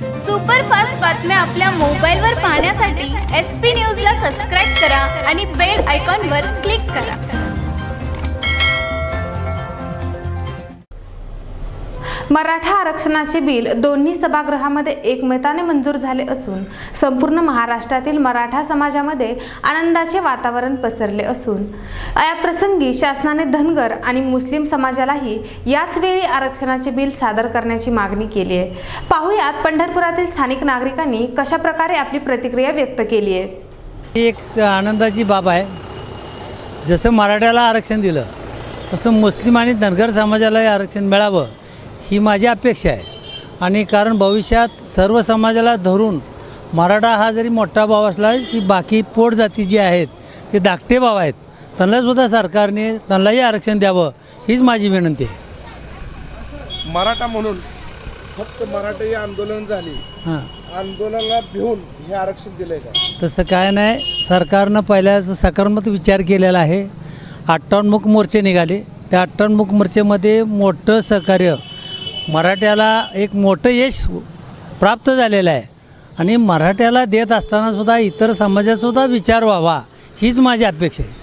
Superfast बातम्या आपल्या मोबाईलवर पाहण्यासाठी एस पी न्यूजला सबस्क्राईब करा आणि बेल आयकॉनवर क्लिक करा. मराठा आरक्षणाचे बिल दोन्ही सभागृहामध्ये एकमताने मंजूर झाले असून संपूर्ण महाराष्ट्रातील मराठा समाजामध्ये आनंदाचे वातावरण पसरले असून. या प्रसंगी शासनाने धनगर आणि मुस्लिम समाजालाही याच वेळी आरक्षणाचे बिल सादर करण्याची मागणी केली आहे. पाहुयात पंढरपुरातील स्थानिक नागरिकांनी कशा प्रकारे आपली प्रतिक्रिया व्यक्त केली आहे. ही एक आनंदाची बाब आहे. जसं मराठ्याला आरक्षण दिलं तसं मुस्लिम आणि धनगर समाजालाही आरक्षण मिळावं. ही माझी अपेक्षा आहे. आणि कारण भविष्यात सर्व समाजाला धरून मराठा हा जरी मोठा भाव असला की बाकी पोट जाती जी आहेत ते धाकटे भाव आहेत त्यांनासुद्धा सरकारने त्यांनाही आरक्षण द्यावं हीच माझी विनंती आहे. मराठा म्हणून फक्त मराठी आंदोलन झाली. हां. आंदोलनाला भिवून हे आरक्षण दिलंय का? तसं काय नाही सरकारनं पहिल्याच सकारात्मक विचार केलेला आहे. अठ्ठावन्मुख मोर्चे निघाले. त्या अठ्ठावन्मुख मोर्चेमध्ये मोठं सहकार्य मराठ्याला एक मोठं यश प्राप्त झालेलं आहे. आणि मराठ्याला देत असतानासुद्धा इतर समाजातसुद्धा विचार व्हावा हीच माझी अपेक्षा आहे.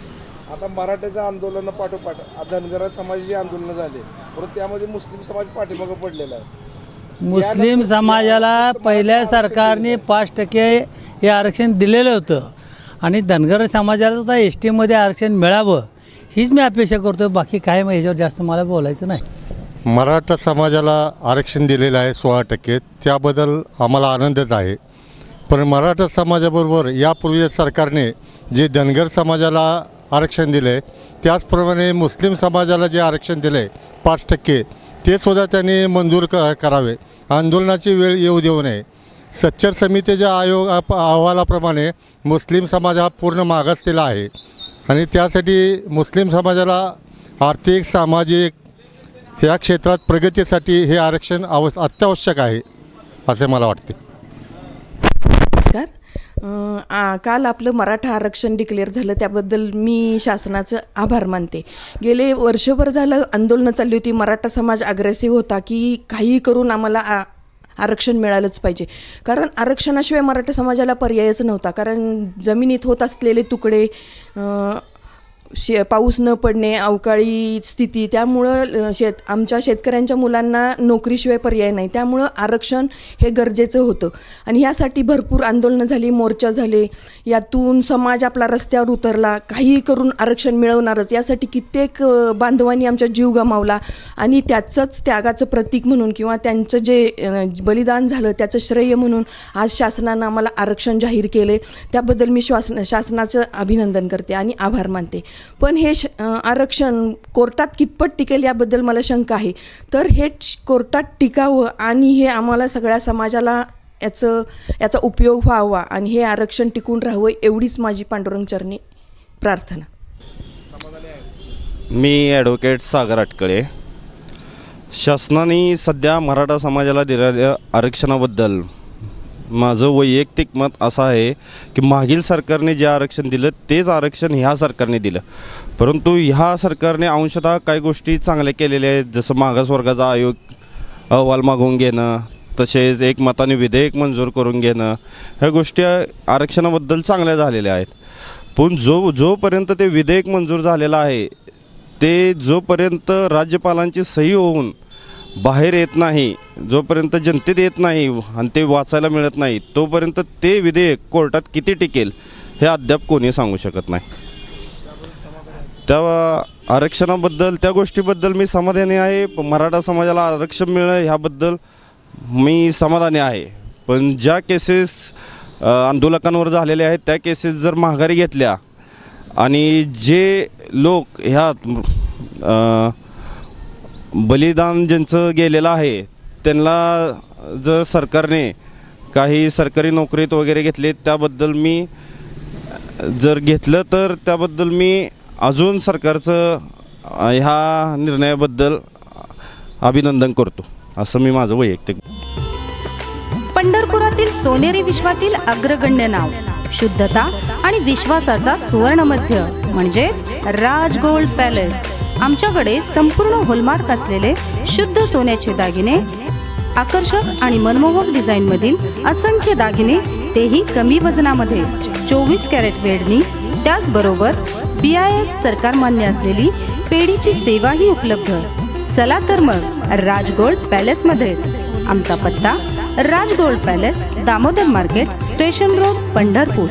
आता मराठ्याच्या आंदोलन पाठोपाठ धनगरा समाजाची आंदोलनं झाली. परत त्यामध्ये मुस्लिम समाज पाठीमागं पडलेला आहे. मुस्लिम समाजाला पहिल्या सरकारने पाच टक्के हे आरक्षण दिलेलं होतं. आणि धनगर समाजाला सुद्धा एस टीमध्ये आरक्षण मिळावं हीच मी अपेक्षा करतो बाकी काय मग ह्याच्यावर जास्त मला बोलायचं नाही. मराठा समाजाला आरक्षण दिलेलं आहे सोळा टक्के त्याबद्दल आम्हाला आनंदच आहे. पण मराठा समाजाबरोबर यापूर्वी सरकारने जे धनगर समाजाला आरक्षण दिलं आहे त्याचप्रमाणे मुस्लिम समाजाला जे आरक्षण दिलं आहे पाच टक्के ते सुद्धा त्यांनी मंजूर क करावे. आंदोलनाची वेळ येऊ देऊ नये. सच्चर समितीच्या आयोग आप- अहवालाप्रमाणे मुस्लिम समाज हा पूर्ण मागासलेला आहे. आणि त्यासाठी मुस्लिम समाजाला आर्थिक सामाजिक या क्षेत्रात प्रगतीसाठी हे आरक्षण आव अत्यावश्यक आहे असे मला वाटते. आ- काल आपलं मराठा आरक्षण डिक्लेअर झालं त्याबद्दल मी शासनाचं आभार मानते. गेले वर्षभर झालं आंदोलनं चालली होती मराठा समाज अग्रेसिव्ह होता की काही करून आम्हाला आ आरक्षण मिळालंच पाहिजे. कारण आरक्षणाशिवाय मराठा समाजाला पर्यायच नव्हता कारण जमिनीत होत असलेले तुकडे शे पाऊस न पडणे अवकाळी स्थिती त्यामुळं शेत आमच्या शेतकऱ्यांच्या मुलांना नोकरीशिवाय पर्याय नाही. त्यामुळं आरक्षण हे गरजेचं होतं. आणि ह्यासाठी भरपूर आंदोलनं झाली मोर्चा झाले. यातून समाज आपला रस्त्यावर उतरला. काही करून आरक्षण मिळवणारच. यासाठी कित्येक बांधवांनी आमचा जीव गमावला. आणि त्याचंच त्यागाचं प्रतीक म्हणून किंवा त्यांचं जे बलिदान झालं त्याचं श्रेय म्हणून आज शासनानं आम्हाला आरक्षण जाहीर केले त्याबद्दल मी श्वास शासनाचं अभिनंदन करते आणि आभार मानते. पण हे श आरक्षण कोर्टात कितपत टिकेल याबद्दल मला शंका आहे. तर हे कोर्टात टिकावं आणि हे आम्हाला सगळ्या समाजाला याचं याचा उपयोग व्हावा आणि हे आरक्षण टिकून राहावं एवढीच माझी पांडुरंग चरणी प्रार्थना. मी ॲडव्होकेट सागर अटकळे शासनाने सध्या मराठा समाजाला दिलेल्या आरक्षणाबद्दल माझं वैयक्तिक मत असं आहे की मागील सरकारने जे आरक्षण दिलं तेच आरक्षण ह्या सरकारने दिलं. परंतु ह्या सरकारने अंशतः काही गोष्टी चांगल्या केलेल्या आहेत जसं मागासवर्गाचा आयोग अहवाल मागवून घेणं तसेच एक मताने विधेयक मंजूर करून घेणं ह्या गोष्टी आरक्षणाबद्दल चांगल्या झालेल्या आहेत. पण जो जोपर्यंत ते विधेयक मंजूर झालेलं आहे ते जोपर्यंत राज्यपालांची सही होऊन बाहेर येत नाही जोपर्यंत जनतेत येत नाही आणि ते वाचायला मिळत नाही तोपर्यंत ते विधेयक कोर्टात किती टिकेल हे अद्याप कोणी सांगू शकत नाही. त्या आरक्षणाबद्दल त्या गोष्टीबद्दल मी समाधानी आहे. मराठा समाजाला आरक्षण मिळणं ह्याबद्दल मी समाधानी आहे. पण ज्या केसेस आंदोलकांवर झालेल्या आहेत त्या केसेस जर माघारी घेतल्या आणि जे लोक ह्यात बलिदान ज्यांचं गेलेलं आहे त्यांना जर सरकारने काही सरकारी नोकरीत वगैरे घेतले त्याबद्दल मी जर घेतलं तर त्याबद्दल मी अजून सरकारचं ह्या निर्णयाबद्दल अभिनंदन करतो. असं मी माझं वैयक्तिक पंढरपुरातील सोनेरी विश्वातील अग्रगण्य नाव शुद्धता आणि विश्वासाचा सुवर्ण मध्य म्हणजेच राजगोल्ड पॅलेस. आमच्याकडे संपूर्ण होलमार्क असलेले शुद्ध सोन्याचे दागिने आकर्षक आणि मनमोहक डिझाईन मधील असंख्य दागिने तेही कमी वजनामध्ये चोवीस कॅरेट वेडणी त्याचबरोबर बी आय एस सरकार मान्य असलेली पेढीची सेवाही उपलब्ध. चला तर मग राजगोल्ड पॅलेस मध्येच आमचा पत्ता Rajgold palace Damodar market station road Pandharpur.